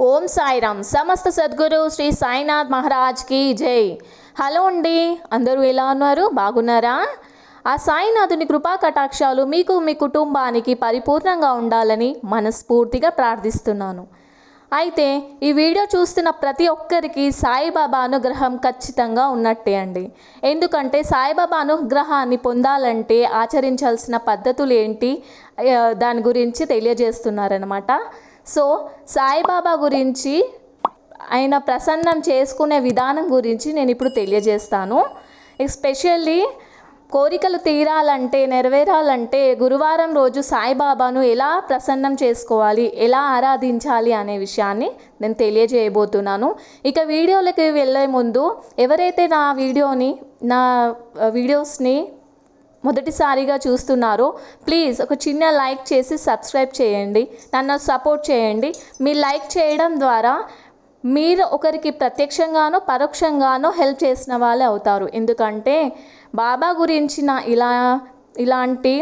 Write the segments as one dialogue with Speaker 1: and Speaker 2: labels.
Speaker 1: ఓం సాయిరామ్. సమస్త సద్గురు శ్రీ సాయినాథ్ మహారాజ్కి జై. హలో అండి అందరూ ఎలా ఉన్నారు? బాగున్నారా? ఆ సాయినాథుని కృపా కటాక్షాలు మీకు మీ కుటుంబానికి పరిపూర్ణంగా ఉండాలని మనస్ఫూర్తిగా ప్రార్థిస్తున్నాను. అయితే ఈ వీడియో చూస్తున్న ప్రతి ఒక్కరికి సాయిబాబా అనుగ్రహం ఖచ్చితంగా ఉన్నట్టే అండి. ఎందుకంటే సాయిబాబా అనుగ్రహాన్ని పొందాలంటే ఆచరించాల్సిన పద్ధతులు ఏంటి దాని గురించి తెలియజేస్తున్నారనమాట సో సాయిబాబా గురించి ఆయన ప్రసన్నం చేసుకునే విధానం గురించి నేను ఇప్పుడు తెలియజేస్తాను. ఎస్పెషల్లీ కోరికలు తీరాలంటే నెరవేరాలంటే గురువారం రోజు సాయిబాబాను ఎలా ప్రసన్నం చేసుకోవాలి ఎలా ఆరాధించాలి అనే విషయాన్ని నేను తెలియజేయబోతున్నాను. ఇక వీడియోలకి వెళ్ళే ముందు ఎవరైతే నా వీడియోని నా వీడియోస్ని మొదటిసారిగా చూస్తున్నారో. ప్లీజ్ ఒక చిన్న లైక్ చేసి సబ్స్క్రైబ్ చేయండి. నన్ను సపోర్ట్ చేయండి. మీ లైక్ చేయడం ద్వారా మీరు ఒకరికి ప్రత్యక్షంగానో పరోక్షంగానో హెల్ప్ చేసిన వాళ్ళే అవుతారు. ఎందుకంటే బాబా గురించిన ఇలా ఇలాంటి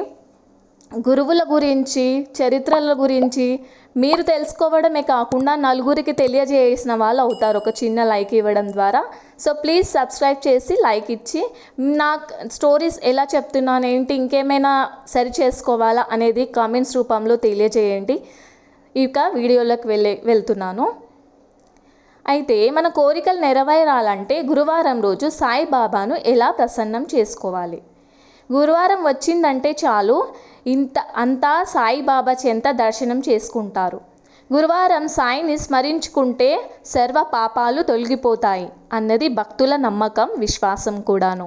Speaker 1: గురువుల గురించి చరిత్రల గురించి మీరు తెలుసుకోవడమే కాకుండా నలుగురికి తెలియజేసిన వాళ్ళు అవుతారు. ఒక చిన్న లైక్ ఇవ్వడం ద్వారా. సో ప్లీజ్ సబ్స్క్రైబ్ చేసి లైక్ ఇచ్చి నా స్టోరీస్ ఎలా చెప్తున్నాను ఏంటి ఇంకేమైనా సరి చేసుకోవాలా అనేది కామెంట్స్ రూపంలో తెలియజేయండి. ఇక వీడియోలోకి వెళ్ళే వెళ్తున్నాను. అయితే మన కోరికలు నెరవేరాలంటే గురువారం రోజు సాయిబాబాను ఎలా ప్రసన్నం చేసుకోవాలి? గురువారం వచ్చిందంటే చాలు. ఇంత అంతా సాయిబాబా చెంత దర్శనం చేసుకుంటారు. గురువారం సాయిని స్మరించుకుంటే సర్వ పాపాలు తొలగిపోతాయి అన్నది భక్తుల నమ్మకం విశ్వాసం కూడాను.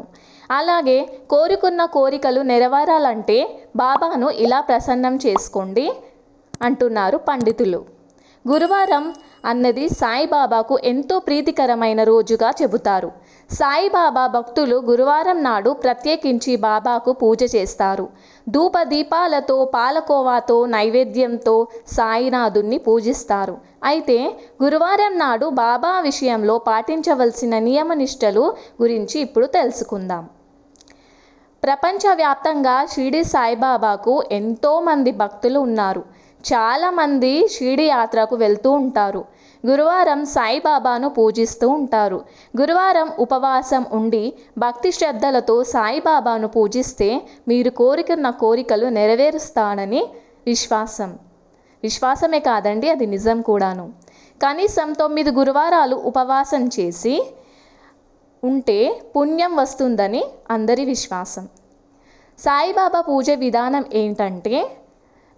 Speaker 1: అలాగే కోరుకున్న కోరికలు నెరవేరాలంటే బాబాను ఇలా ప్రసన్నం చేసుకోండి అంటున్నారు పండితులు. గురువారం అన్నది సాయిబాబాకు ఎంతో ప్రీతికరమైన రోజుగా చెబుతారు. సాయిబాబా భక్తులు గురువారం నాడు ప్రత్యేకించి బాబాకు పూజ చేస్తారు. ధూపదీపాలతో పాలకోవాతో నైవేద్యంతో సాయినాథుణ్ణి పూజిస్తారు. అయితే గురువారం నాడు బాబా విషయంలో పాటించవలసిన నియమనిష్టలు గురించి ఇప్పుడు తెలుసుకుందాం. ప్రపంచవ్యాప్తంగా షిరిడి సాయిబాబాకు ఎంతోమంది భక్తులు ఉన్నారు. చాలామంది షిరిడి యాత్రకు వెళ్తూ ఉంటారు. గురువారం సాయిబాబాను పూజిస్తూ ఉంటారు. గురువారం ఉపవాసం ఉండి భక్తి శ్రద్ధలతో సాయిబాబాను పూజిస్తే మీరు కోరికన్న కోరికలు నెరవేరుస్తానని విశ్వాసం. విశ్వాసమే కాదండి అది నిజం కూడాను. కనీసం తొమ్మిది గురువారాలు ఉపవాసం చేసి ఉంటే పుణ్యం వస్తుందని అందరి విశ్వాసం. సాయిబాబా పూజ విధానం ఏంటంటే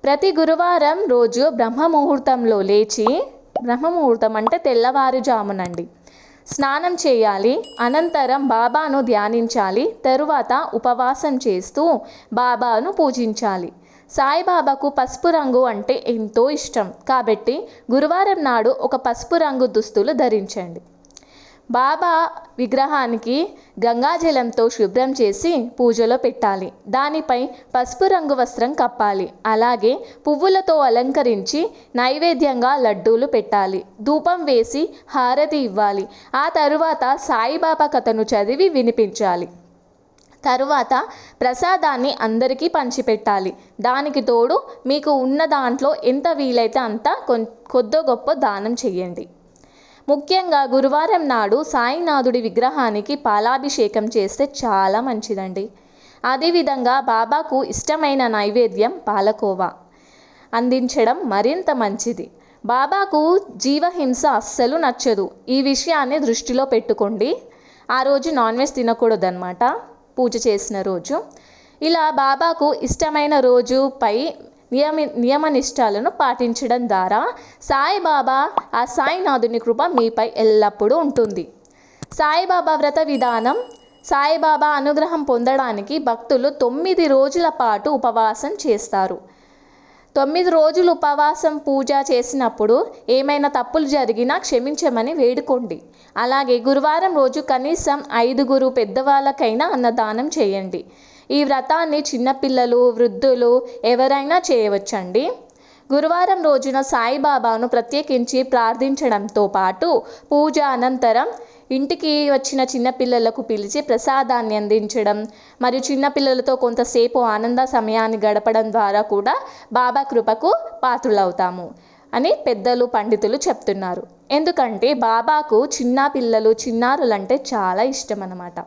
Speaker 1: ప్రతి గురువారం రోజు బ్రహ్మ ముహూర్తంలో లేచి బ్రహ్మ ముహూర్తం అంటే తెల్లవారుజామునండి. స్నానం చేయాలి అనంతరం బాబాను ధ్యానించాలి తరువాత ఉపవాసం చేస్తూ బాబాను పూజించాలి. సాయిబాబాకు పసుపు రంగు అంటే ఎంతో ఇష్టం. కాబట్టి గురువారం నాడు ఒక పసుపు రంగు దుస్తులు ధరించండి. బాబా విగ్రహానికి గంగాజలంతో శుభ్రం చేసి పూజలో పెట్టాలి. దానిపై పసుపు రంగు వస్త్రం కప్పాలి. అలాగే పువ్వులతో అలంకరించి నైవేద్యంగా లడ్డూలు పెట్టాలి. ధూపం వేసి హారతి ఇవ్వాలి. ఆ తరువాత సాయిబాబా కథను చదివి వినిపించాలి. తరువాత ప్రసాదాన్ని అందరికీ పంచిపెట్టాలి. దానికి తోడు మీకు ఉన్న దాంట్లో ఎంత వీలైతే అంత కొద్దో గొప్ప దానం చేయండి. ముఖ్యంగా గురువారం నాడు సాయినాథుడి విగ్రహానికి పాలాభిషేకం చేస్తే చాలా మంచిదండి. అదేవిధంగా బాబాకు ఇష్టమైన నైవేద్యం పాలకోవా. అందించడం మరింత మంచిది. బాబాకు జీవహింస అస్సలు నచ్చదు. ఈ విషయాన్ని దృష్టిలో పెట్టుకోండి. ఆ రోజు నాన్ వెజ్ తినకూడదన్నమాట. పూజ చేసిన రోజు. ఇలా బాబాకు ఇష్టమైన రోజుపై నియమి నియమనిష్టాలను పాటించడం ద్వారా సాయిబాబా ఆ సాయినాథుని కృప మీపై ఎల్లప్పుడూ ఉంటుంది. సాయిబాబా వ్రత విధానం సాయిబాబా అనుగ్రహం పొందడానికి భక్తులు తొమ్మిది రోజుల పాటు ఉపవాసం చేస్తారు. తొమ్మిది రోజులు ఉపవాసం పూజ చేసినప్పుడు ఏమైనా తప్పులు జరిగినా క్షమించమని వేడుకోండి. అలాగే గురువారం రోజు కనీసం ఐదుగురు పెద్దవాళ్ళకైనా అన్నదానం చేయండి. ఈ వ్రతాన్ని చిన్నపిల్లలు వృద్ధులు ఎవరైనా చేయవచ్చండి. గురువారం రోజున సాయిబాబాను ప్రత్యేకించి ప్రార్థించడంతో పాటు పూజ అనంతరం ఇంటికి వచ్చిన చిన్నపిల్లలకు పిలిచి ప్రసాదాన్ని అందించడం మరియు చిన్నపిల్లలతో కొంతసేపు ఆనంద సమయాన్ని గడపడం ద్వారా కూడా బాబా కృపకు పాత్రులవుతాము అని పెద్దలు పండితులు చెప్తున్నారు. ఎందుకంటే బాబాకు చిన్న పిల్లలు చిన్నారులంటే చాలా ఇష్టం అన్నమాట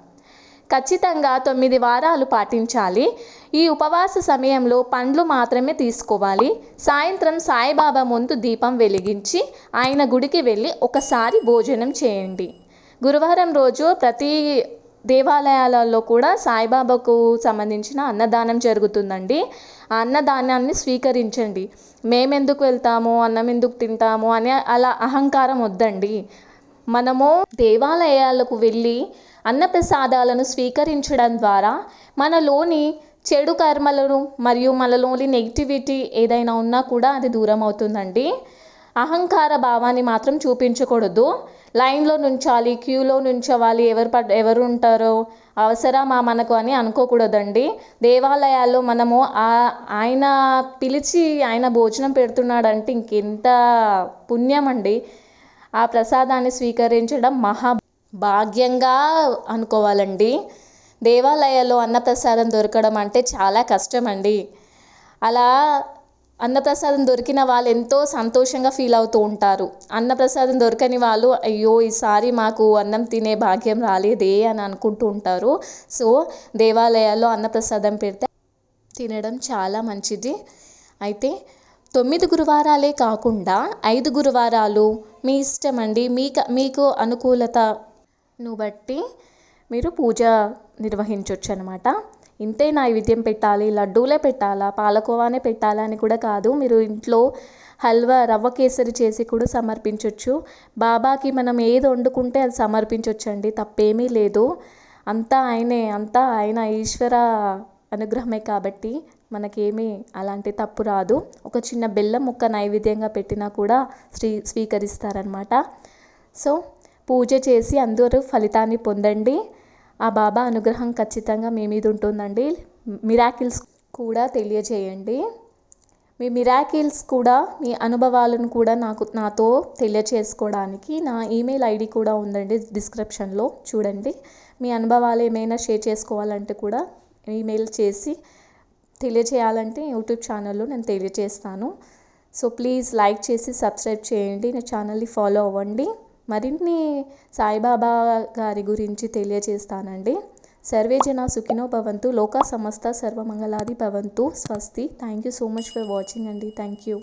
Speaker 1: ఖచ్చితంగా తొమ్మిది వారాలు పాటించాలి. ఈ ఉపవాస సమయంలో పండ్లు మాత్రమే తీసుకోవాలి. సాయంత్రం సాయిబాబా ముందు దీపం వెలిగించి ఆయన గుడికి వెళ్ళి ఒకసారి భోజనం చేయండి. గురువారం రోజు ప్రతి దేవాలయాలలో కూడా సాయిబాబాకు సంబంధించిన అన్నదానం జరుగుతుందండి. ఆ అన్నదానాన్ని స్వీకరించండి. మేమెందుకు వెళ్తాము అన్నం ఎందుకు తింటాము అనే అలా అహంకారం వద్దండి. మనము దేవాలయాలకు వెళ్ళి అన్నప్రసాదాలను స్వీకరించడం ద్వారా మనలోని చెడు కర్మలను మరియు మనలోని నెగిటివిటీ ఏదైనా ఉన్నా కూడా అది దూరం అవుతుందండి. అహంకార భావాన్ని మాత్రం చూపించకూడదు. లైన్లో నుంచాలి క్యూలో నుంచోవాలి ఎవరు పడ్ ఎవరు ఉంటారో అవసరమా మనకు అని అనుకోకూడదండి. దేవాలయాల్లో మనము ఆ ఆయన పిలిచి ఆయన భోజనం పెడుతున్నాడంటే ఇంకెంత పుణ్యం అండి ఆ ప్రసాదాన్ని స్వీకరించడం మహా భాగ్యంగా అనుకోవాలండి. దేవాలయాల్లో అన్నప్రసాదం దొరకడం అంటే చాలా కష్టం అండి అలా అన్నప్రసాదం దొరికిన వాళ్ళు ఎంతో సంతోషంగా ఫీల్ అవుతూ ఉంటారు. అన్నప్రసాదం దొరకని వాళ్ళు అయ్యో ఈసారి మాకు అన్నం తినే భాగ్యం రాలేదే అని అనుకుంటూ ఉంటారు. సో దేవాలయాల్లో అన్నప్రసాదం పెడితే తినడం చాలా మంచిది. అయితే తొమ్మిది గురువారాలే కాకుండా ఐదు గురువారాలు మీ ఇష్టం అండి మీకు మీకు అనుకూలతను బట్టి మీరు పూజ నిర్వహించవచ్చు అనమాట ఇంతే నైవేద్యం పెట్టాలి లడ్డూలే పెట్టాలా పాలకోవానే పెట్టాలా అని కూడా కాదు. మీరు ఇంట్లో హల్వా రవ్వ కేసరి చేసి కూడా సమర్పించవచ్చు బాబాకి మనం ఏది వండుకుంటే అది సమర్పించవచ్చు అండి తప్పేమీ లేదు. అంతా ఆయనే అంతా ఆయన ఈశ్వర అనుగ్రహమే కాబట్టి మనకేమీ అలాంటి తప్పు రాదు. ఒక చిన్న బెల్లం ముక్క నైవేద్యంగా పెట్టినా కూడా శ్రీ స్వీకరిస్తారనమాట సో పూజ చేసి అందరూ ఫలితాన్ని పొందండి. ఆ బాబా అనుగ్రహం ఖచ్చితంగా మీ మీద ఉంటుందండి. మిరాకిల్స్ కూడా తెలియజేయండి. మీ మిరాకిల్స్ కూడా మీ అనుభవాలను కూడా నాకు నాతో తెలియచేసుకోవడానికి నా ఈమెయిల్ ఐడి కూడా ఉందండి డిస్క్రిప్షన్లో. చూడండి. మీ అనుభవాలు ఏమైనా షేర్ చేసుకోవాలంటే కూడా ఈమెయిల్ చేసి తెలియచేయాలంటే యూట్యూబ్ ఛానల్లో నేను తెలియచేస్తాను. సో ప్లీజ్ లైక్ చేసి సబ్స్క్రైబ్ చేయండి. నా ఛానల్ని ఫాలో అవ్వండి. మరిన్ని సాయిబాబా గారి గురించి తెలియజేస్తానండి సర్వే జన సుఖినో భవంతు లోక సమస్త సర్వమంగళాది భవంతు స్వస్తి. Thank you so much for watching అండి. Thank you.